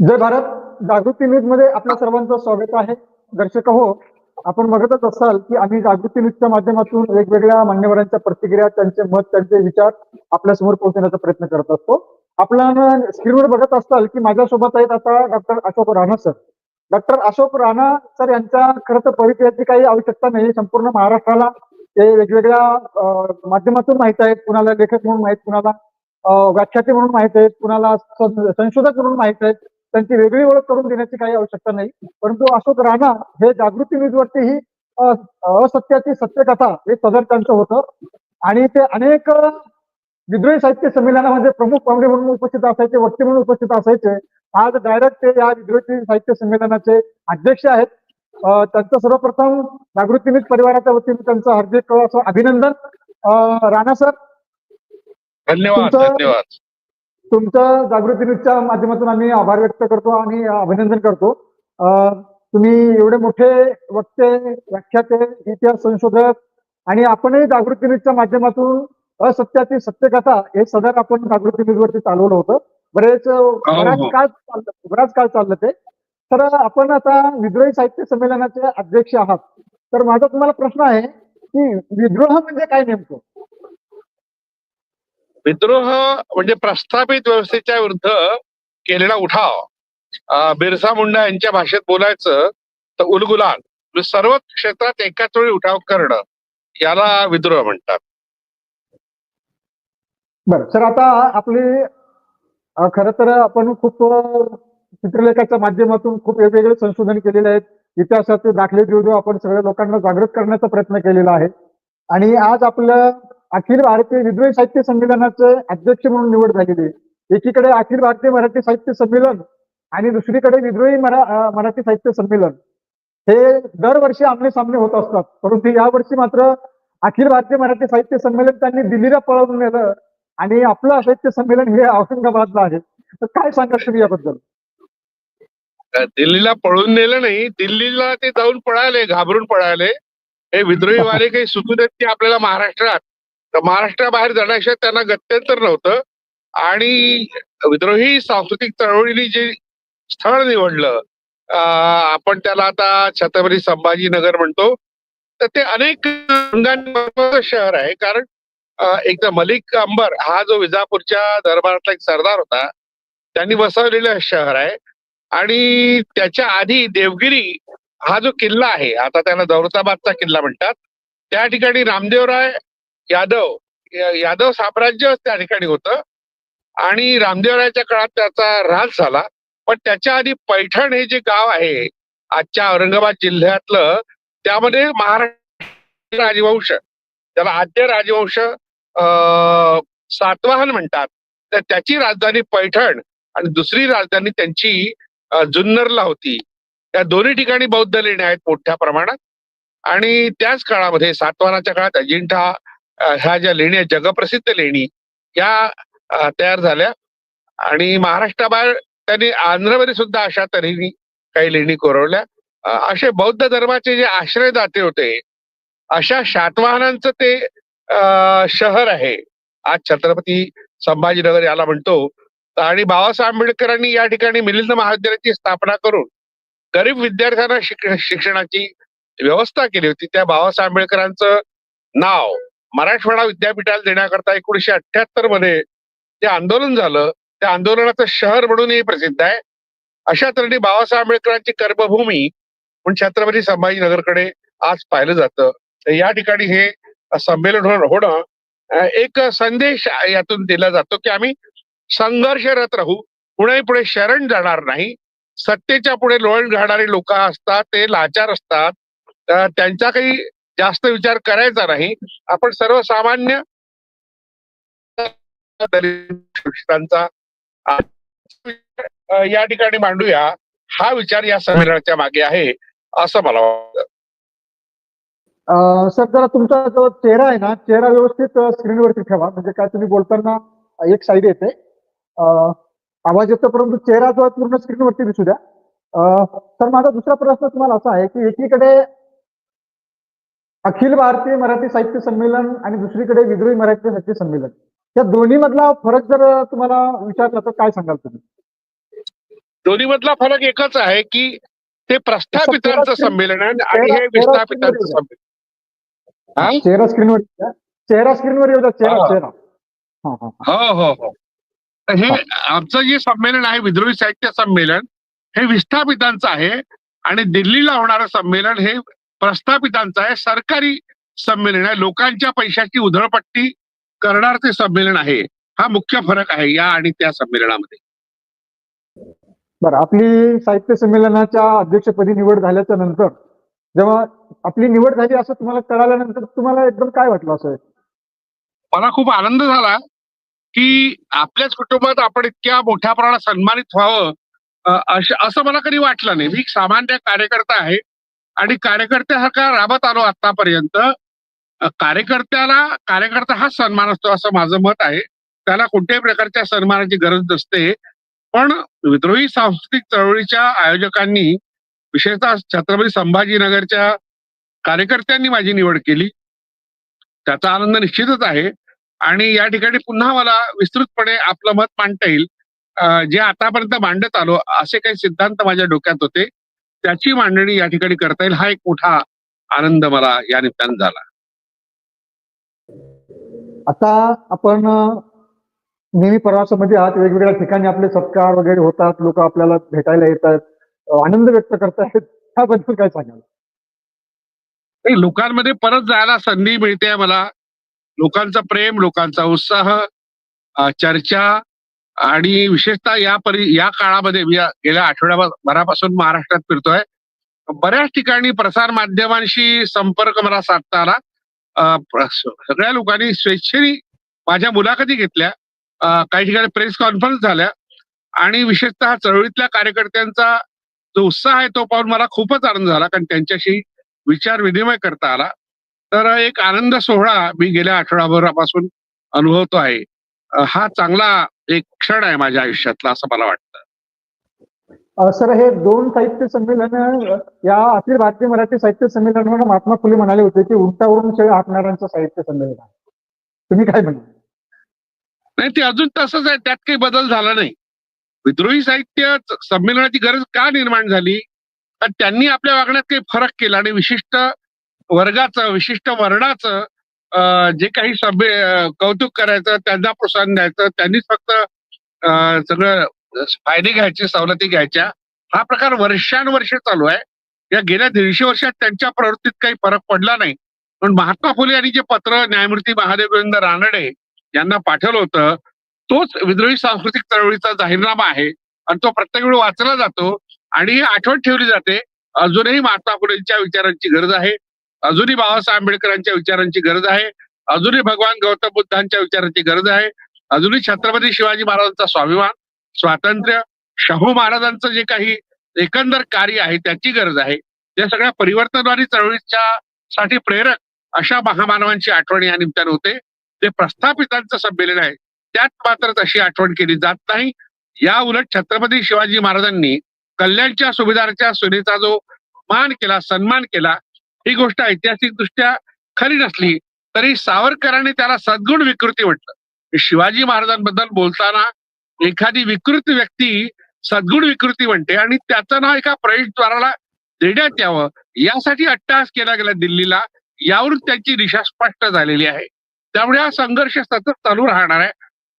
जय भारत. जागृती न्यूजमध्ये आपल्या सर्वांचं स्वागत आहे. दर्शक हो आपण बघतच असाल की आम्ही जागृती न्यूजच्या माध्यमातून वेगवेगळ्या मान्यवरांच्या प्रतिक्रिया त्यांचे मत त्यांचे विचार आपल्यासमोर पोहोचवण्याचा प्रयत्न करत असतो. आपण स्क्रीनवर बघत असाल की माझ्यासोबत आहेत आता doctor Ashok Rana sir. Doctor Ashok Rana sir यांच्या खरं तर परिचयाची काही आवश्यकता नाही संपूर्ण महाराष्ट्राला ते वेगवेगळ्या माध्यमातून माहीत आहेत. कुणाला लेखक म्हणून माहीत कुणाला व्याख्याते म्हणून माहीत आहेत. कुणाला संशोधक म्हणून माहीत आहेत. त्यांची वेगळी ओळख करून देण्याची काही आवश्यकता नाही. परंतु अशोक राणा हे जागृती न्यूजवरती ही असत्याची सत्यकथा हे सदर त्यांचं होतं. आणि ते अनेक विद्रोही साहित्य संमेलनामध्ये प्रमुख पाहुणे म्हणून उपस्थित असायचे वक्ते म्हणून उपस्थित असायचे. आज डायरेक्ट ते या विद्रोही साहित्य संमेलनाचे अध्यक्ष आहेत. त्यांचं सर्वप्रथम जागृती न्यूज परिवाराच्या वतीने त्यांचं हार्दिक असं अभिनंदन. राणा सर. धन्यवाद तुमचं- धन्यवाद. तुमचं जागृती न्यूजच्या माध्यमातून आम्ही आभार व्यक्त करतो आणि अभिनंदन करतो. तुम्ही एवढे मोठे वक्ते व्याख्याते इतिहास संशोधक आणि आपणही जागृती न्यूजच्या माध्यमातून असत्याची सत्यकथा हे सदर आपण जागृती न्यूजवरती चालवलं होतं. बरेच बराच हो. काळ चाललं बराच काळ चाललं ते. तर आपण आता विद्रोही साहित्य संमेलनाचे अध्यक्ष आहात. तर माझा तुम्हाला प्रश्न आहे की विद्रोह म्हणजे काय नेमकं? विद्रोह म्हणजे प्रस्थापित व्यवस्थेच्या विरुद्ध केलेला उठाव. बिरसा मुंडा यांच्या भाषेत बोलायचं तर उलगुलान म्हणजे सर्व क्षेत्रात एकाच वेळी उठाव करणं याला विद्रोह म्हणतात. बर सर आता आपले खर तर आपण खूप चित्रलेखाच्या माध्यमातून खूप वेगवेगळे संशोधन केलेले आहेत. इतिहासाचे दाखले देऊ देऊ आपण सगळ्या लोकांना जागृत करण्याचा प्रयत्न केलेला आहे. आणि आज आपलं अखिल भारतीय विद्रोही साहित्य संमेलनाचे अध्यक्ष म्हणून निवड झालेली आहे. एकीकडे अखिल भारतीय मराठी साहित्य संमेलन आणि दुसरीकडे विद्रोही मरा मराठी साहित्य संमेलन. हे दरवर्षी आमने सामने होत असतात. परंतु यावर्षी मात्र अखिल भारतीय मराठी साहित्य संमेलन त्यांनी दिल्लीला पळवून नेलं आणि आपलं साहित्य संमेलन हे औरंगाबादला आहे. तर काय सांगा तुम्ही याबद्दल? दिल्लीला पळून नेलं नाही. दिल्लीला ते जाऊन पळाले घाबरून पळाले. हे विद्रोही वाले काही सुचू देत की आपल्याला महाराष्ट्रात. तर महाराष्ट्राबाहेर जाण्याशिवाय त्यांना गत्यंतर नव्हतं. आणि विद्रोही सांस्कृतिक चळवळीने जे स्थळ निवडलं आपण त्याला आता छत्रपती संभाजीनगर म्हणतो तर ते अनेक शहर आहे. कारण एकदा मलिक अंबर हा जो विजापूरच्या दरबारातला एक सरदार होता त्यांनी बसवलेलं शहर आहे. आणि त्याच्या आधी देवगिरी हा जो किल्ला आहे आता त्याला दौलताबादचा किल्ला म्हणतात. त्या ठिकाणी रामदेवराय यादव यादव साम्राज्य त्या ठिकाणी होतं. आणि रामदेवरायाच्या काळात त्याचा ऱ्हास झाला. पण त्याच्या आधी पैठण हे जे गाव आहे आजच्या औरंगाबाद जिल्ह्यातलं त्यामध्ये महाराष्ट्र राजवंश त्याला आद्य राजवंश अं, सातवाहन म्हणतात. तर त्याची राजधानी पैठण आणि दुसरी राजधानी त्यांची जुन्नरला होती. त्या दोन्ही ठिकाणी बौद्ध लेण्या आहेत मोठ्या प्रमाणात. आणि त्याच काळामध्ये सातवाहनाच्या काळात अजिंठा ह्या ज्या लेणी आहेत जगप्रसिद्ध लेणी या तयार झाल्या. आणि महाराष्ट्राबाहेर त्यांनी आंध्रमध्ये सुद्धा अशा तऱ्हेने काही लेणी कोरवल्या. असे बौद्ध धर्माचे जे आश्रयदाते होते अशा शातवाहनांचं ते शहर आहे. आज छत्रपती संभाजीनगर याला म्हणतो. आणि बाबासाहेब आंबेडकरांनी या ठिकाणी मिलिंद महाविद्यालयाची स्थापना करून गरीब विद्यार्थ्यांना शिक्षणाची व्यवस्था केली होती. त्या बाबासाहेब आंबेडकरांचं नाव मराठवाडा विद्यापीठाला देण्याकरता एकोणीशे अठ्याहत्तरमध्ये ते आंदोलन झालं त्या आंदोलनाचं शहर म्हणूनही प्रसिद्ध आहे. अशा तऱ्हेने बाबासाहेब आंबेडकरांची कर्मभूमी म्हणून छत्रपती संभाजीनगरकडे आज पाहिलं जातं. तर या ठिकाणी हे संमेलन होणं होणं एक संदेश यातून दिला जातो की आम्ही संघर्षरत राहू. पुढे पुढे शरण जाणार नाही. सत्तेच्या पुढे लोळण घालणारे लोक असतात ते लाचार असतात. त्यांचा काही जास्त विचार करायचा नाही. आपण सर्वसामान्य या ठिकाणी मांडूया. हा विचार या संमेलनाच्या मागे आहे असं मला वाटतं. सर जरा तुमचा जो चेहरा आहे ना चेहरा व्यवस्थित स्क्रीनवरती ठेवा. म्हणजे काय तुम्ही बोलताना एक साईड येते. आवाज येतो परंतु चेहरा जो पूर्ण स्क्रीनवरती दिसू द्या. तर माझा दुसरा प्रश्न तुम्हाला असा आहे की एकीकडे अखिल भारतीय मराठी साहित्य संमेलन आणि दुसरीकडे विद्रोही मराठी साहित्य संमेलन. या दोन्ही मधला फरक जर तुम्हाला विचारला तर काय सांगाल तुम्ही? दोन्ही मधला फरक एकच आहे की ते प्रस्थापितांचं संमेलन आहे आणि हे विस्थापितांचं संमेलन? चेहरा स्क्रीनवर. चेहरा स्क्रीनवर येऊ चेहरा. चेहरा हा. हा हो हे. आमचं जे संमेलन आहे विद्रोही साहित्य संमेलन हे विस्थापितांचं आहे आणि दिल्लीला होणारं संमेलन हे प्रस्थापितांचं आहे. सरकारी संमेलन आहे. लोकांच्या पैशाची उधळपट्टी करणार ते संमेलन आहे. हा मुख्य फरक आहे या आणि त्या संमेलनामध्ये. बरं आपली साहित्य संमेलनाच्या अध्यक्षपदी निवड झाल्याच्यानंतर जेव्हा आपली निवड झाली असं तुम्हाला कळाल्यानंतर तुम्हाला एकदम काय वाटलं असं? मला खूप आनंद झाला की आपल्याच कुटुंबात आपण इतक्या मोठ्या प्रमाणात सन्मानित व्हावं असं मला कधी वाटलं नाही. मी एक सामान्य कार्यकर्ता आहे. आणि कार्यकर्त्यासारखा राबत आलो आतापर्यंत कार्यकर्त्याला कार्यकर्ता हा सन्मान असतो असं माझं मत आहे. त्याला कोणत्याही प्रकारच्या सन्मानाची गरज नसते. पण विद्रोही सांस्कृतिक चळवळीच्या आयोजकांनी विशेषतः छत्रपती संभाजीनगरच्या कार्यकर्त्यांनी माझी निवड केली. त्याचा आनंद निश्चितच आहे. आणि या ठिकाणी पुन्हा मला विस्तृतपणे आपलं मत मांडता येईल. जे आतापर्यंत मांडत आलो असे काही सिद्धांत माझ्या डोक्यात होते. त्याची मांडणी या ठिकाणी करता येईल. हा एक मोठा आनंद मला या निमित्तानं झाला. आता आपण नेहमी प्रवासामध्ये आहात. वेगवेगळ्या ठिकाणी आपले सत्कार वगैरे होतात. लोक आपल्याला भेटायला येतात. आनंद व्यक्त करतायत. त्याबद्दल काय सांगाल? नाही, लोकांमध्ये परत जायला संधी मिळते मला. लोकांचं प्रेम लोकांचा उत्साह चर्चा आणि विशेषतः या परि या काळामध्ये मी गेल्या आठवड्याभरापासून महाराष्ट्रात फिरतोय. बऱ्याच ठिकाणी प्रसार माध्यमांशी संपर्क मला साधता आला. सगळ्या लोकांनी स्वेच्छेने माझ्या मुलाखती घेतल्या. काही ठिकाणी प्रेस कॉन्फरन्स झाल्या. आणि विशेषतः चळवळीतल्या कार्यकर्त्यांचा जो उत्साह आहे तो पाहून मला खूपच आनंद झाला. कारण त्यांच्याशी विचार विनिमय करता आला. तर एक आनंद सोहळा मी गेल्या आठवडाभरापासून अनुभवतो आहे. हा चांगला एक क्षण आहे माझ्या आयुष्यातला असं मला वाटतं. सर हे दोन साहित्य संमेलन या अखिल भारतीय मराठी साहित्य संमेलनावर महात्मा फुले म्हणाले होते की उंटावरून शेळ हाकणाऱ्यांचं साहित्य संमेलन आहे. तुम्ही काय म्हणाल? नाही ते अजून तसंच आहे त्यात काही बदल झाला नाही. विद्रोही साहित्य संमेलनाची गरज का निर्माण झाली? कारण त्यांनी आपल्या वागण्यात काही फरक केला आणि विशिष्ट वर्गाचं विशिष्ट वर्णाचं जे काही सभे कौतुक करायचं त्यांना प्रोत्साहन द्यायचं त्यांनीच फक्त सगळं फायदे घ्यायचे सवलती घ्यायच्या. हा प्रकार वर्षानुवर्षे चालू आहे. या गेल्या दीडशे वर्षात त्यांच्या प्रवृत्तीत काही फरक पडला नाही. पण महात्मा फुले यांनी जे पत्र न्यायमूर्ती महादेव गोविंद रानडे यांना पाठवलं होतं तोच विद्रोही सांस्कृतिक चळवळीचा जाहीरनामा आहे आणि तो प्रत्येक वेळी वाचला जातो आणि ही आठवण ठेवली जाते. अजूनही महात्मा फुलेंच्या विचारांची गरज आहे. अजूनही बाबासाहेब आंबेडकरांच्या विचारांची गरज आहे. अजूनही भगवान गौतम बुद्धांच्या विचारांची गरज आहे. अजूनही छत्रपती शिवाजी महाराजांचा स्वाभिमान स्वातंत्र्य शाहू महाराजांचं जे काही एकंदर कार्य आहे त्याची गरज आहे. या सगळ्या परिवर्तनवादी चळवळीच्या साठी प्रेरक अशा महामानवांची आठवण या निमित्ताने होते. ते प्रस्थापितांचं संमेलन आहे त्यात मात्र तशी आठवण केली जात नाही. या उलट छत्रपती शिवाजी महाराजांनी कल्याणच्या सुभेदारच्या सुनेचा जो मान केला सन्मान केला ही गोष्ट ऐतिहासिक दृष्ट्या खरी नसली तरी सावरकरांनी त्याला सद्गुण विकृती म्हटलं. शिवाजी महाराजांबद्दल बोलताना एखादी विकृत व्यक्ती सद्गुण विकृती म्हणते आणि त्याचं नाव एका प्रवेशद्वाराला देण्यात यावं यासाठी अट्टहास केला गेला दिल्लीला यावरून त्यांची दिशा स्पष्ट झालेली आहे. त्यामुळे हा संघर्ष सतत चालू राहणार आहे.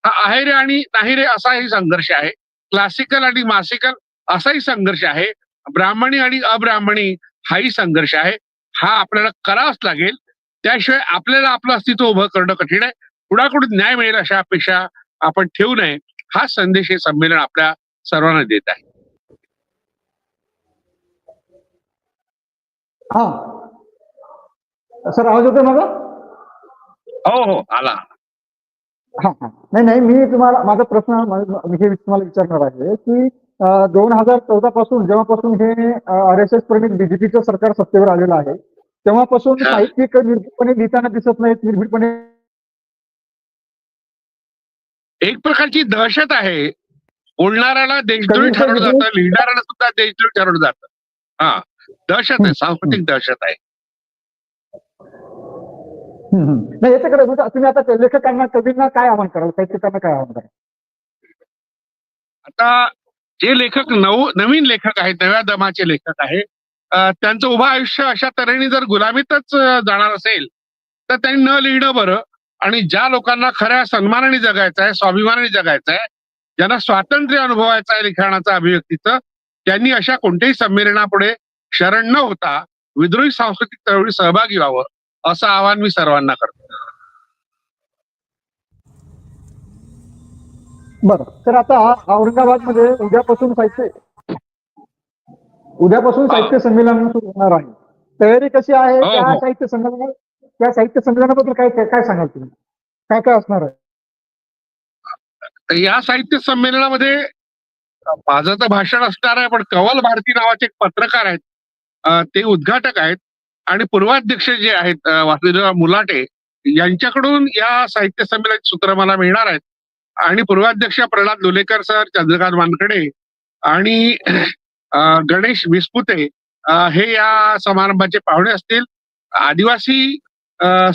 हा आहे रे आणि नाही रे असाही संघर्ष आहे. क्लासिकल आणि मासिकल असाही संघर्ष आहे. ब्राह्मणी आणि अब्राह्मणी हाही संघर्ष आहे. हा आपल्याला करावाच लागेल. त्याशिवाय आपल्याला आपलं अस्तित्व उभं करणं कठीण आहे. कुणाकडून न्याय मिळेल अशा अपेक्षा आपण ठेवू नये. हा संदेश हे संमेलन आपल्या सर्वांना देत आहे. हा. सर आवाज येतोय माझा? हो हो आला. हा हा. नाही नाही मी तुम्हाला माझा प्रश्न हे तुम्हाला विचारणार आहे की दोन हजार चौदा पासून जेव्हापासून हे आर एस एस प्रणित बीजेपीचं सरकार सत्तेवर आलेलं आहे तेव्हापासून. साहित्यिक निर्भीडपणे लिहिताना दिसत नाहीत निर्भीडपणे. एक प्रकारची दहशत आहे. बोलणाऱ्याला देशद्रोही ठरवलं जातं लिहिणाऱ्याला सुद्धा देशद्रोही ठरवलं जातं. हा दहशत आहे सांस्कृतिक दहशत आहे. नाही याच्याकडे म्हणजे तुम्ही आता लेखकांना कवींना काय आवाहन कराल? साहित्यिकांना काय आवाहन कराल? आता जे लेखक नव नवीन लेखक आहेत नव्या दमाचे लेखक आहे अं, त्यांचं उभं आयुष्य अशा तऱ्हेने जर गुलामीतच जाणार असेल तर त्यांनी न लिहिणं बरं. आणि ज्या लोकांना खऱ्या सन्मानाने जगायचं आहे स्वाभिमानाने जगायचं आहे ज्यांना स्वातंत्र्य अनुभवायचं आहे लिखाणाचं अभिव्यक्तीचं त्यांनी अशा कोणत्याही संमेलनापुढे शरण न होता विद्रोही सांस्कृतिक चळवळीत सहभागी व्हावं असं आवाहन मी सर्वांना करतो. बरं तर आता औरंगाबादमध्ये उद्यापासून साहित्य उद्यापासून. साहित्य संमेलन सुरू होणार आहे. तयारी कशी आहे? हो, त्या हो. साहित्य संमेलन त्या साहित्य संमेलनाबद्दल काय काय सांगाल तुम्ही? काय काय असणार आहे? या साहित्य संमेलनामध्ये माझं तर भाषण असणार आहे पण कवल भारती नावाचे एक पत्रकार आहेत. ते उद्घाटक आहेत. आणि पूर्वाध्यक्ष जे आहेत अं, वासुदेव मुलाटे यांच्याकडून या साहित्य संमेलनाचे सूत्र मला मिळणार आहेत. आणि पूर्वाध्यक्ष प्रल्हाद लोलेकर सर चंद्रकांत वानकडे आणि गणेश विस्पुते हे या समारंभाचे पाहुणे असतील. आदिवासी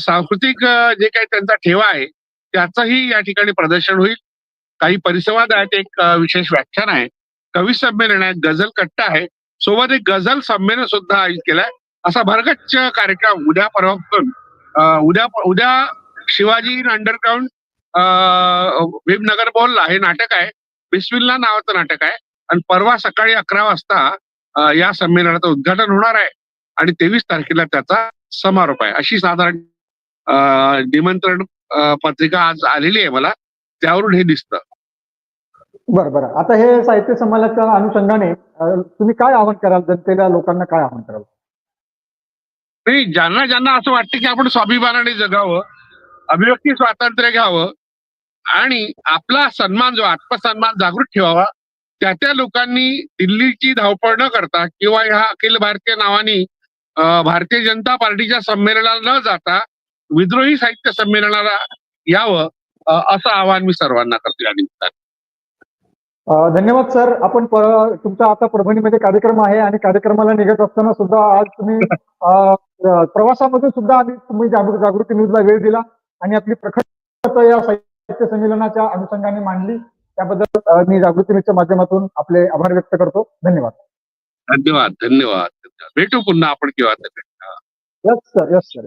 सांस्कृतिक जे काही त्यांचा ठेवा आहे त्याचंही या ठिकाणी प्रदर्शन होईल. काही परिसंवाद आहेत एक विशेष व्याख्यान आहे. कवी संमेलन आहे गझल कट्टा आहे. सोबत एक गझल संमेलन सुद्धा आयोजित केलाय. असा भरगच्च कार्यक्रम उद्या परवापासून उद्या उद्या शिवाजी अंडरग्राऊंड भीमनगर बोलला हे नाटक आहे. बिस्मिल्ला नावाचं नाटक आहे. आणि परवा सकाळी अकरा वाजता या संमेलनाचं उद्घाटन होणार आहे. आणि तेवीस तारखेला त्याचा समारोप आहे. अशी साधारण निमंत्रण पत्रिका आज आलेली आहे मला. त्यावरून हे दिसतं. बरं बरं. आता हे साहित्य संमेलनाच्या अनुषंगाने तुम्ही काय आवाहन कराल? जनतेला लोकांना काय आवाहन कराल? नाही ज्यांना ज्यांना असं वाटतं की आपण स्वाभिमानाने जगावं अभिव्यक्ती स्वातंत्र्य घ्यावं आणि आपला सन्मान जो आत्मसन्मान जागृत ठेवावा त्या त्या लोकांनी दिल्लीची धावपळ न करता किंवा ह्या अखिल भारतीय नावानी भारतीय जनता पार्टीच्या संमेलनाला न जाता विद्रोही साहित्य संमेलनाला यावं असं आवाहन मी सर्वांना करतो या निमित्ताने. धन्यवाद सर. आपण तुमचा आता परभणीमध्ये कार्यक्रम आहे आणि कार्यक्रमाला निघत असताना सुद्धा आज तुम्ही प्रवासामध्ये सुद्धा आम्ही तुम्ही जागृती न्यूजला वेळ दिला आणि आपली प्रखर या साहित्य संमेलनाच्या अनुषंगाने मांडली. त्याबद्दल मी जागृती न्यूजच्या माध्यमातून आपले आभार व्यक्त करतो. धन्यवाद. धन्यवाद धन्यवाद. भेटू पुन्हा आपण किंवा यस सर यस सर